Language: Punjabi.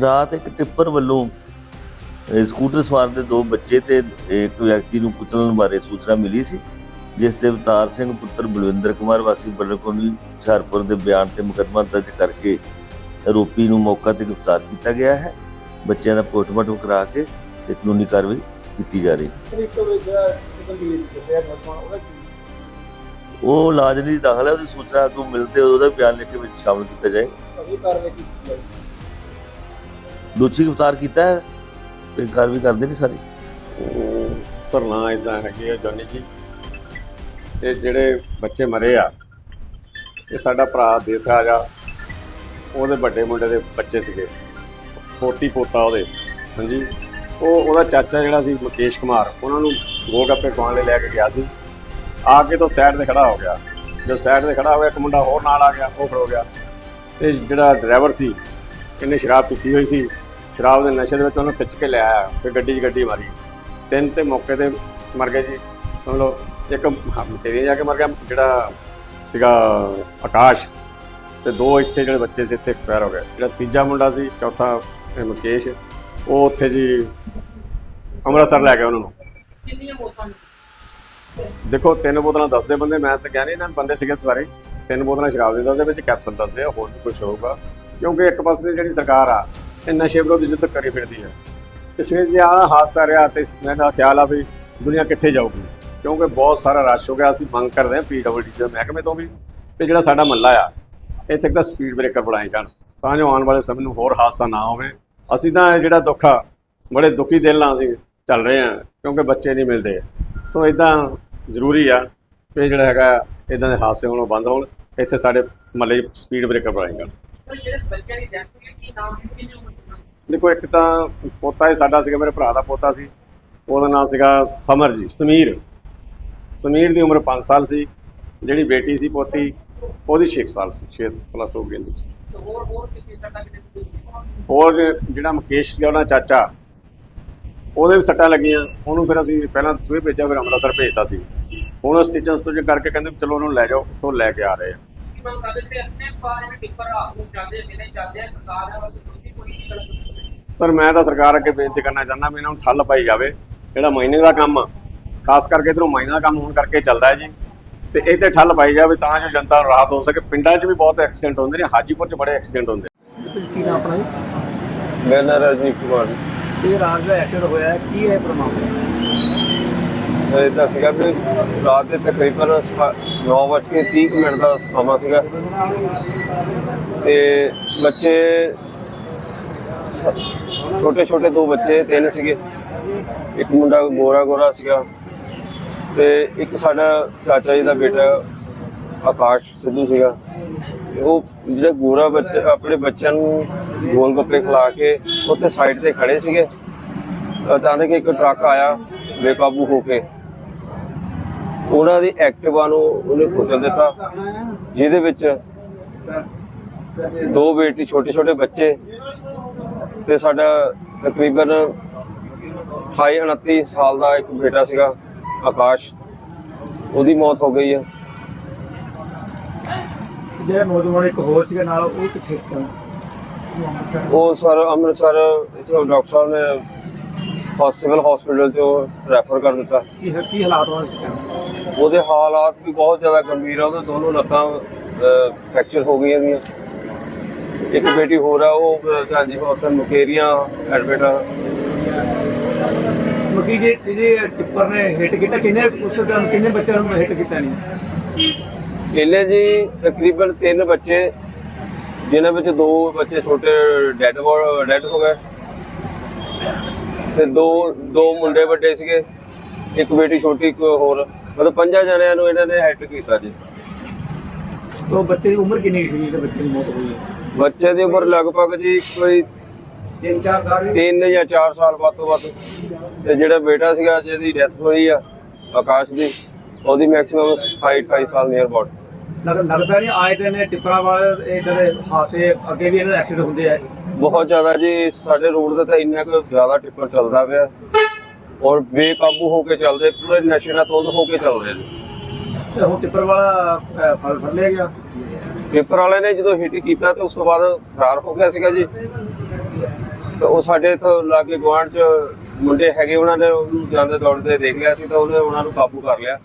ਰਾਤ ਇੱਕ ਟਿੱਪਰ ਵੱਲੋਂ ਸਕੂਟਰ ਸਵਾਰ ਦੇ ਦੋ ਬੱਚੇ ਤੇ ਇੱਕ ਵਿਅਕਤੀ ਨੂੰ ਕੁਚਲਣ ਬਾਰੇ ਸੂਚਨਾ ਮਿਲੀ ਸੀ ਜਿਸ ਤੇ ਅਵਤਾਰ ਸਿੰਘ ਪੁੱਤਰ ਬਲਵਿੰਦਰ ਕੁਮਾਰ ਵਾਸੀ ਬੜਰਕੋਣੀ ਹੁਸ਼ਿਆਰਪੁਰ ਦੇ ਬਿਆਨ ਤੇ ਮੁਕੱਦਮਾ ਦਰਜ ਕਰਕੇ ਆਰੋਪੀ ਨੂੰ ਮੌਕਾ ਤੇ ਗ੍ਰਿਫਤਾਰ ਕੀਤਾ ਗਿਆ ਹੈ। ਬੱਚਿਆਂ ਦਾ ਪੋਸਟਮਾਰਟਮ ਕਰਾ ਕੇ ਤੇ ਕਾਨੂੰਨੀ ਕਾਰਵਾਈ ਕੀਤੀ ਜਾ ਰਹੀ ਹੈ। ਉਹ ਲਈ ਦਾਖਲ ਹੈ ਉਹਦੀ ਸੂਚਨਾ ਤੋਂ ਮਿਲਦੇ ਉਹਦਾ ਬਿਆਨ ਲਿਖ ਕੇ ਵਿੱਚ ਸ਼ਾਮਲ ਕੀਤਾ ਜਾਏ ਦੋਸ਼ੀ ਗ੍ਰਿਫਤਾਰ ਕੀਤਾ ਹੈ ਤੇ ਕਾਰਵਾਈ ਕਰਦੇ ਨੇ ਸਾਰੇ। ਸਰਨਾ ਇਦਾਂ ਹੈਗੀ ਆ ਜੋਨੀ ਜੀ ਇਹ ਜਿਹੜੇ ਬੱਚੇ ਮਰੇ ਆ ਇਹ ਸਾਡਾ ਭਰਾ ਦੇਸਰਾਜ ਆ। ਉਹਦੇ ਵੱਡੇ ਮੁੰਡੇ ਦੇ ਬੱਚੇ ਸੀਗੇ। ਪੋਤੀ ਪੋਤਾ ਉਹਦੇ ਹਾਂਜੀ। ਉਹ ਉਹਦਾ ਚਾਚਾ ਜਿਹੜਾ ਸੀ ਮੁਕੇਸ਼ ਕੁਮਾਰ ਉਹਨਾਂ ਨੂੰ ਗੋਲਗੱਪੇ ਖਵਾਉਣ ਲਈ ਲੈ ਕੇ ਗਿਆ ਸੀ। ਆ ਕੇ ਤੋਂ ਸਾਈਡ ਤੇ ਖੜਾ ਹੋ ਗਿਆ। ਜੋ ਸਾਈਡ ਤੇ ਖੜਾ ਹੋਇਆ ਇੱਕ ਮੁੰਡਾ ਹੋਰ ਨਾਲ ਆ ਗਿਆ ਉਹ ਖੜੋ ਗਿਆ। ਤੇ ਜਿਹੜਾ ਡਰਾਈਵਰ ਸੀ ਇਹਨੇ ਸ਼ਰਾਬ ਪੀਤੀ ਹੋਈ ਸੀ। ਸ਼ਰਾਬ ਦੇ ਨਸ਼ੇ ਦੇ ਵਿੱਚ ਉਹਨੂੰ ਖਿੱਚ ਕੇ ਲਿਆਇਆ ਫਿਰ ਗੱਡੀ 'ਚ ਗੱਡੀ ਮਾਰੀ। ਤਿੰਨ ਤੇ ਮੌਕੇ ਤੇ ਮਰ ਗਏ ਜੀ। ਸੁਣ ਲਓ ਇੱਕ ਤੇਰੀ ਜਾ ਕੇ ਮਰ ਗਿਆ ਜਿਹੜਾ ਸੀਗਾ ਆਕਾਸ਼। ਤੇ ਦੋ ਇੱਥੇ ਜਿਹੜੇ ਬੱਚੇ ਸੀ ਇੱਥੇ ਐਕਸਪਾਇਰ ਹੋ ਗਏ। ਜਿਹੜਾ ਤੀਜਾ ਮੁੰਡਾ ਸੀ ਚੌਥਾ ਮੁਕੇਸ਼ ਉਹ ਉੱਥੇ ਜੀ ਅੰਮ੍ਰਿਤਸਰ ਲੈ ਗਏ ਉਹਨਾਂ ਨੂੰ। ਕਿੰਨੀਆਂ ਨੇ? ਦੇਖੋ ਤਿੰਨ ਬੋਤਲਾਂ ਦੱਸਦੇ ਬੰਦੇ ਮੈਂ ਤਾਂ ਕਹਿ ਨਹੀਂ ਇਹਨਾਂ ਬੰਦੇ ਸੀਗੇ ਸਾਰੇ। ਤਿੰਨ ਬੋਤਲਾਂ ਸ਼ਰਾਬ ਦਿੰਦਾ ਦੱਸਦੇ ਵਿੱਚ, ਕੈਪਸੂਲ ਦੱਸਦੇ ਆ, ਹੋਰ ਵੀ ਕੁਝ ਹੋਊਗਾ। ਕਿਉਂਕਿ ਇੱਕ ਪਾਸੇ ਦੀ ਜਿਹੜੀ ਸਰਕਾਰ ਆ, ਇਹ ਨਸ਼ੇ ਵਿਰੋਧੀ ਯੁੱਧ ਕਰੀ ਫਿਰਦੀ ਹੈ। ਤੇ ਫਿਰ ਜੇ ਆਹ ਹਾਦਸਾ ਰਿਹਾ ਤੇ ਮੇਰਾ ਖਿਆਲ ਆ ਵੀ ਦੁਨੀਆ ਕਿੱਥੇ ਜਾਊਗੀ। ਕਿਉਂਕਿ ਬਹੁਤ ਸਾਰਾ ਰਸ਼ ਹੋ ਗਿਆ, ਅਸੀਂ ਮੰਗ ਕਰਦੇ ਹਾਂ ਪੀਡਬਲਡੀ ਦੇ ਮਹਿਕਮੇ ਤੋਂ ਵੀ ਤੇ ਜਿਹੜਾ ਸਾਡਾ ਮੱਲਾ ਆ, ਇੱਥੇ ਤੱਕ ਸਪੀਡ ਬ੍ਰੇਕਰ ਬਣਾਏ ਜਾਣ। ਤਾਂ ਜੋ ਆਉਣ ਵਾਲੇ ਸਮੇਂ ਨੂੰ ਹੋਰ ਹਾਦਸਾ ਨਾ ਹੋਵੇ। ਅਸੀਂ ਤਾਂ ਇਹ ਜਿਹੜਾ ਦੁੱਖ ਆ, ਬੜੇ ਦੁਖੀ ਦਿਲ ਨਾਲ ਅਸੀਂ ਚੱਲ ਰਹੇ ਹਾਂ, ਕਿਉਂਕਿ ਬੱਚੇ ਨਹੀਂ ਮਿਲਦੇ। ਸੋ ਇਦਾਂ ਜ਼ਰੂਰੀ ਆ ਕਿ ਜਿਹੜਾ ਹੈਗਾ ਇਦਾਂ ਦੇ ਹਾਦਸੇ ਹੋਣੋਂ ਬੰਦ ਹੋਣ। ਇੱਥੇ ਸਾਡੇ ਮਹੱਲੇ 'ਚ ਸਪੀਡ ਬ੍ਰੇਕਰ ਬਣਾਏ ਜਾਣ ਸੀ ਸੀ ਦੇਖੋ ਇੱਕ ਤਾਂ ਪੋਤਾ ਹੀ ਸਾਡਾ ਸੀਗਾ ਮੇਰੇ ਭਰਾ ਦਾ ਪੋਤਾ ਸੀ। ਉਹਦਾ ਨਾਮ ਸੀਗਾ ਸਮਰ ਜੀ ਸਮੀਰ। ਸਮੀਰ ਦੀ ਉਮਰ 5 ਸਾਲ ਸੀ ਜਿਹੜੀ ਬੇਟੀ ਸੀ ਪੋਤੀ ਉਹਦੀ 6 ਸਾਲ ਸੀ 6 ਪਲੱਸ ਹੋ ਗਈ ਇਹਦੀ। ਤੇ ਹੋਰ ਜਿਹੜਾ ਮੁਕੇਸ਼ ਸੀਗਾ ਉਹਨਾਂ ਚਾਚਾ ਉਹਦੇ ਵੀ ਸੱਟਾਂ ਲੱਗੀਆਂ। ਉਹਨੂੰ ਫਿਰ ਅਸੀਂ ਪਹਿਲਾਂ ਸੂਏ ਭੇਜਿਆ ਫਿਰ ਅੰਮ੍ਰਿਤਸਰ ਭੇਜਤਾ ਸੀ। ਹੁਣ ਉਹ ਸਟਿਚਨ ਸਟੁਚ ਕਰਕੇ ਕਹਿੰਦੇ ਚਲੋ ਉਹਨੂੰ ਲੈ ਜਾਓ ਉੱਥੋਂ ਲੈ ਕੇ ਆ ਰਹੇ ਆ। ਜਿਹੜੇ ਟਿੱਪਰ ਨੂੰ ਜਾਂਦੇ ਜਾਂਦੇ ਆ ਸਰਕਾਰ ਵੱਲ ਕੋਈ ਕੋਈ ਸਰ ਮੈਂ ਤਾਂ ਸਰਕਾਰ ਅੱਗੇ ਬੇਨਤੀ ਕਰਨਾ ਚਾਹੁੰਦਾ ਵੀ ਇਹਨਾਂ ਨੂੰ ਠੱਲ ਪਾਈ ਜਾਵੇ ਜਿਹੜਾ ਮਾਈਨਿੰਗ ਦਾ ਕੰਮ ਆ ਖਾਸ ਕਰਕੇ ਇਧਰੋਂ ਮਾਈਨਿੰਗ ਦਾ ਕੰਮ ਹੋਣ ਕਰਕੇ ਚੱਲਦਾ ਹੈ ਜੀ। ਤੇ ਇਹ ਤੇ ਠੱਲ ਪਾਈ ਜਾਵੇ ਤਾਂ ਜੋ ਜਨਤਾ ਨੂੰ ਰਾਹਤ ਹੋ ਸਕੇ। ਪਿੰਡਾਂ 'ਚ ਵੀ ਬਹੁਤ ਐਕਸੀਡੈਂਟ ਹੁੰਦੇ ਨੇ ਹਾਜੀਪੁਰ 'ਚ ਬੜੇ ਐਕਸੀਡੈਂਟ ਹੁੰਦੇ ਕੀ ਨਾਮ ਆਪਣਾ ਜੀ? ਮੇਰਾ ਨਾਮ ਰਜਨੀਸ਼ ਕੁਮਾਰ ਜੀ। ਇਹ ਰਾਤ ਦਾ ਐਕਸੀਡੈਂਟ ਹੋਇਆ ਹੈ ਕੀ ਹੈ ਪ੍ਰਮਾਣ ਇਦਾਂ ਸੀਗਾ ਵੀ ਰਾਤ ਦੇ ਤਕਰੀਬਨ 9:30 ਮਿੰਟ ਦਾ ਸਮਾਂ ਸੀਗਾ। ਤੇ ਬੱਚੇ ਛੋਟੇ ਛੋਟੇ ਦੋ ਬੱਚੇ, ਤਿੰਨ ਸੀਗੇ। ਇੱਕ ਮੁੰਡਾ ਗੋਰਾ ਗੋਰਾ ਸੀਗਾ ਤੇ ਇੱਕ ਸਾਡਾ ਚਾਚਾ ਜੀ ਦਾ ਬੇਟਾ ਆਕਾਸ਼ ਸਿੱਧੂ ਸੀਗਾ। ਉਹ ਜਿਹੜੇ ਗੋਰਾ ਬੱਚੇ, ਆਪਣੇ ਬੱਚਿਆਂ ਨੂੰ ਗੋਲ ਗੱਪੇ ਖਿਲਾ ਕੇ ਉੱਥੇ ਸਾਈਡ ਤੇ ਖੜੇ ਸੀਗੇ। ਅਚਾਨਕ ਇੱਕ ਟਰੱਕ ਆਇਆ ਬੇਕਾਬੂ ਹੋ ਕੇ। ਉਹਨਾਂ ਦੀ ਐਕਟਿਵਾ ਨੂੰ ਉਹਨੇ ਕੁਚਲ ਦਿੱਤਾ ਜਿਹਦੇ ਵਿੱਚ ਦੋ ਬੇਟੀ ਛੋਟੇ ਛੋਟੇ ਬੱਚੇ ਤੇ ਸਾਡਾ ਤਕਰੀਬਨ 28 29 ਸਾਲ ਦਾ ਇੱਕ ਬੇਟਾ ਸੀਗਾ ਆਕਾਸ਼। ਉਹਦੀ ਮੌਤ ਹੋ ਗਈ ਹੈ ਜਿਹੜਾ ਨੌਜਵਾਨ ਇੱਕ ਹੋਰ ਸੀਗਾ ਨਾਲ ਉਹ ਕਿੱਥੇ ਸੀ? ਉਹ ਸਰ ਅੰਮ੍ਰਿਤਸਰ ਇੱਥੇ ਡਾਕਟਰ ਸਾਹਿਬ ਨੇ ਸਿਵਲ ਹਸਪੀਟਲ ਚੋਂ ਰੈਫਰ ਕਰ ਦਿੱਤਾ। ਕੀ ਕੀ ਹਾਲਾਤ ਹੋਣ ਸੀ time? ਉਹਦੇ ਹਾਲਾਤ ਵੀ ਬਹੁਤ ਜ਼ਿਆਦਾ ਗੰਭੀਰ ਆ ਉਹਦੇ ਦੋਨੋਂ ਲੱਤਾਂ ਫ੍ਰੈਕਚਰ ਹੋ ਗਈਆਂ ਨੇ ਇੱਕ ਬੇਟੀ ਹੋਰ ਆ ਉਹ ਹਾਂਜੀ ਉੱਥੇ ਮੁਕੇਰੀਆਂ ਐਡਮਿਟ ਆ। ਕਿਉਂਕਿ ਜੇ ਜਿਹੜੇ ਟਿੱਪਰ ਨੇ ਹਿੱਟ ਕੀਤਾ ਕਿੰਨੇ ਉਸ ਟਾਈਮ ਕਿੰਨੇ ਬੱਚਿਆਂ ਨੂੰ ਹਿੱਟ ਕੀਤਾ ਨਹੀਂ ਇਹਨੇ ਜੀ ਤਕਰੀਬਨ ਤਿੰਨ ਬੱਚੇ ਜਿਨ੍ਹਾਂ ਵਿੱਚ ਦੋ ਬੱਚੇ ਛੋਟੇ ਡੈਡ ਡੈਡ ਹੋ ਗਏ। ਤੇ ਦੋ ਦੋ ਮੁੰਡੇ ਵੱਡੇ ਸੀਗੇ ਇੱਕ ਬੇਟੀ ਛੋਟੀ ਇੱਕ ਹੋਰ। ਮਤਲਬ ਪੰਜਾਂ ਜਣਿਆਂ ਨੂੰ ਇਹਨਾਂ ਨੇ ਹਿੱਟ ਕੀਤਾ ਜੀ। ਤੇ ਬੱਚੇ ਦੀ ਉਮਰ ਕਿੰਨੀ ਸੀ ਜਿਹੜੇ ਬੱਚੇ ਦੀ ਮੌਤ ਹੋਈ ਹੈ? ਬੱਚੇ ਦੀ ਉਮਰ ਲਗਭਗ ਜੀ ਕੋਈ ਤਿੰਨ ਚਾਰ ਸਾਲ ਤਿੰਨ ਜਾਂ 4 ਸਾਲ ਵੱਧ ਤੋਂ ਵੱਧ। ਤੇ ਜਿਹੜਾ ਬੇਟਾ ਸੀਗਾ ਜਿਹਦੀ ਡੈਥ ਹੋਈ ਆ ਆਕਾਸ਼ ਦੀ ਉਹਦੀ ਮੈਕਸਿਮਮ 28 28 ਸਾਲ ਨੀਅਰ ਅਬਾਊਟ ਲੱਗਦਾ ਨਹੀਂ ਆਏ ਦਿਨ ਟਿੱਪਰਾਂ ਵਾਲੇ ਇਦਾਂ ਦੇ ਹਾਸੇ ਅੱਗੇ ਵੀ ਇਹਨਾਂ ਦੇ ਐਕਸੀਡੈਂਟ ਹੁੰਦੇ ਆ। ਬਹੁਤ ਜ਼ਿਆਦਾ ਜੀ ਸਾਡੇ ਰੋਡ ਤੇ ਤਾਂ ਇੰਨਾ ਕੁ ਜ਼ਿਆਦਾ ਟਿੱਪਰ ਚੱਲਦਾ ਪਿਆ। ਔਰ ਬੇਕਾਬੂ ਹੋ ਕੇ ਚੱਲਦੇ ਪੂਰੇ ਨਸ਼ੇ ਨਾਲ ਤੁੰਦ ਹੋ ਕੇ ਚੱਲਦੇ ਨੇ। ਤੇ ਹੁਣ ਟਿੱਪਰ ਵਾਲਾ ਫੜ ਫੜ ਲਿਆ ਗਿਆ। ਪੇਪਰ ਵਾਲੇ ਨੇ ਜਦੋਂ ਹਿੱਟ ਕੀਤਾ ਤੇ ਉਸ ਤੋਂ ਬਾਅਦ ਫਰਾਰ ਹੋ ਗਿਆ ਸੀਗਾ ਜੀ। ਤਾਂ ਉਹ ਸਾਡੇ ਤੋਂ ਲਾਗੇ ਗੁਆਂਢ ਚ ਮੁੰਡੇ ਹੈਗੇ ਉਹਨਾਂ ਨੇ ਉਹਨੂੰ ਜਾਂਦੇ ਦੌੜਦੇ ਦੇਖ ਲਿਆ ਸੀ ਤਾਂ ਉਹਨੇ ਉਹਨਾਂ ਨੂੰ ਕਾਬੂ ਕਰ ਲਿਆ।